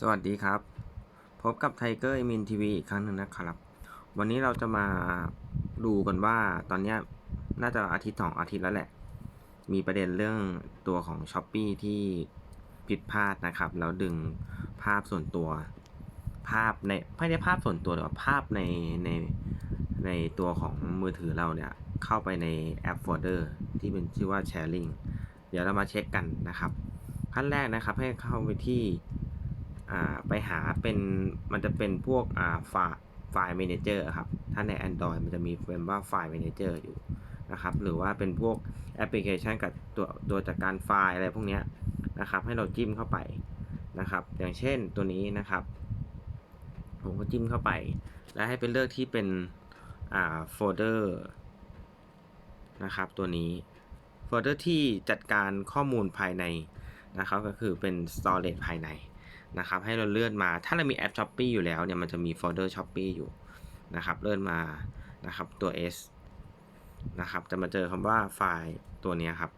สวัสดีครับ พบกับไทเกอร์เอมินทีวีอีกครั้งหนึ่งนะครับ วันนี้เราจะมาดูกันว่าตอนนี้น่าจะอาทิตย์สองอาทิตย์แล้วแหละ มีประเด็นเรื่องตัวของ s h อ p e e ที่ผิดพลาดนะครับ แล้วดึงภาพส่วนตัวภาพในไม่ได้ภาพส่วนตัวหรอกภาพในในในตัวของมือถือเราเนี่ย เข้าไปในแอปโฟลเดอร์ที่เป็นชื่อว่า Sharing เดี๋ยวเรามาเช็คกันนะครับขั้นแรกนะครับให้เข้าไปที่ ไปหาเป็นมันจะเป็นพวกอ่าไฟล์ manager ครับ ถ้าใน Android มันจะมีเป็นว่าไฟล์ manager อยู่นะครับ หรือว่าเป็นพวกแอปพลิเคชันกับตัวตัวจัดการไฟล์อะไรพวกนี้นะครับ ให้เราจิ้มเข้าไปนะครับ อย่างเช่นตัวนี้นะครับ ผมก็จิ้มเข้าไป แล้วให้เป็นเลือกที่เป็นอ่าโฟลเดอร์นะครับ ตัวนี้ โฟลเดอร์ที่จัดการข้อมูลภายในนะครับ ก็คือเป็น storage ภายใน นะครับให้เราเลื่อนมาถ้าเรามีแอป s h o p e e อยู่แล้วเนี่ยมันจะมีโฟลเดอร์ s h o p e e อยู่นะครับเลื่อนมานะครับตัว S นะครับจะมาเจอคำว่าไฟล์ตัวนี้ครับ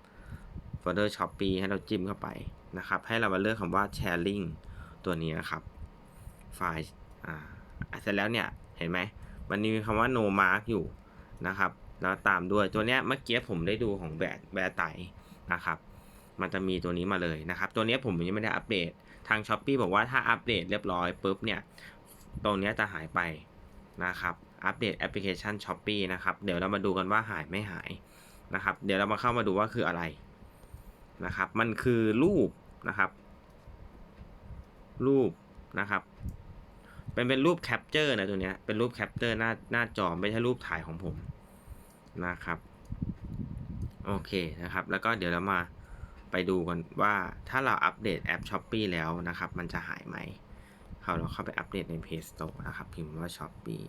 โฟลเดอร์ s h o p e e ให้เราจิ้มเข้าไปนะครับให้เรามาเลือกคำว่า sharing ตัวนี้ครับไฟล์อ่าเสร็จแล้วเนี่ยเห็นไหมมันมีคำว่า no mark อยู่นะครับแล้วตามด้วยตัวเนี้ยเมื่อกี้ผมได้ดูของแบรแบรไตนะครับ มันจะมีตัวนี้มาเลยนะครับ ตัวนี้ผมยังไม่ได้อัปเดต ทาง s h อ p e e บอกว่าถ้าอัปเดตเรียบร้อยปุ๊บเนี่ย ตรงนี้จะหายไปนะครับ อัปเดตแอปพลิเคชัน s h อ p e e นะครับ เดี๋ยวเรามาดูกันว่าหายไม่หายนะครับ เดี๋ยวเรามาเข้ามาดูว่าคืออะไรนะครับ มันคือรูปนะครับ รูปนะครับ เป็นเป็นรูปแคปเจอร์นะตัวเนี้ย เป็นรูปแคปเจอร์หน้าหน้าจอไม่ใช่รูปถ่ายของผมนะครับ โอเคนะครับ แล้วก็เดี๋ยวเรามา ไปดูกันว่าถ้าเราอัปเดตแอป s h อ p e e แล้วนะครับ มันจะหายไหมเขาเราเข้าไปอัปเดตใน Play Store นะครับ พิมพ์ว่า s h อ p e e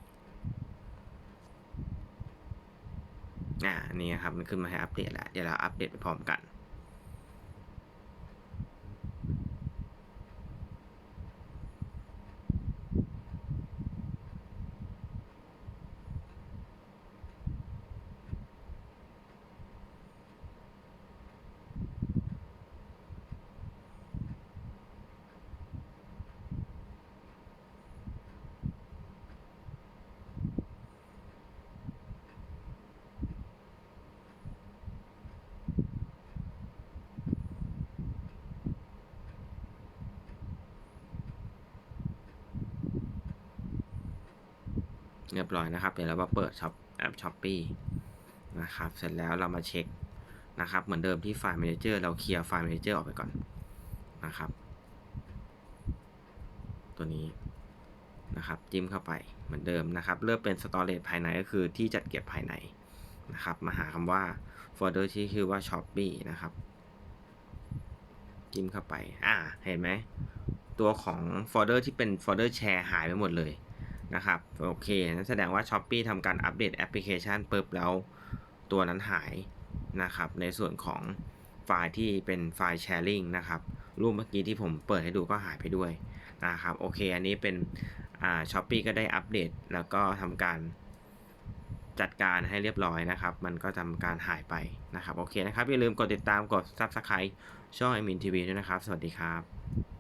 อ่านี่ครับ มันขึ้นมาให้อัปเดตแล้ว เดี๋ยวเราอัปเดตไปพร้อมกัน เรียบร้อยนะครับ เดี๋ยวเรามาเปิดช็อปแอป s h อ p e e นะครับ เสร็จแล้วเรามาเช็คนะครับ เหมือนเดิมที่ไฟล์ Manager เราเคลียร์ไฟล์ Manager ออกไปก่อนนะครับ ตัวนี้นะครับจิ้มเข้าไปเหมือนเดิมนะครับ เลือกเป็น Storage ภายในก็คือที่จัดเก็บภายในนะครับ มาหาคำว่าโฟลเดอร์ที่ชื่อว่า Shopee นะครับ จิ้มเข้าไป อ่า เห็นไหม ตัวของโฟลเดอร์ที่เป็นโฟลเดอร์แชร์หายไปหมดเลย นะครับโอเคนั่นแสดงว่า s h อ p e e ทำการอัปเดตแอปพลิเคชันปุ๊บแล้วตัวนั้นหายนะครับในส่วนของไฟล์ที่เป็นไฟล์แชร์ลิงนะครับรูปเมื่อกี้ที่ผมเปิดให้ดูก็หายไปด้วยนะครับโอเคอันนี้เป็นอ่าช้อปปีก็ได้อัปเดต แล้วก็ทำการจัดการให้เรียบร้อยนะครับ มันก็ทำการหายไปนะครับ โอเคนะครับ อย่าลืมกดติดตามกด Subscribe ช่อง i m i n TV ด้วยนะครับ สวัสดีครับ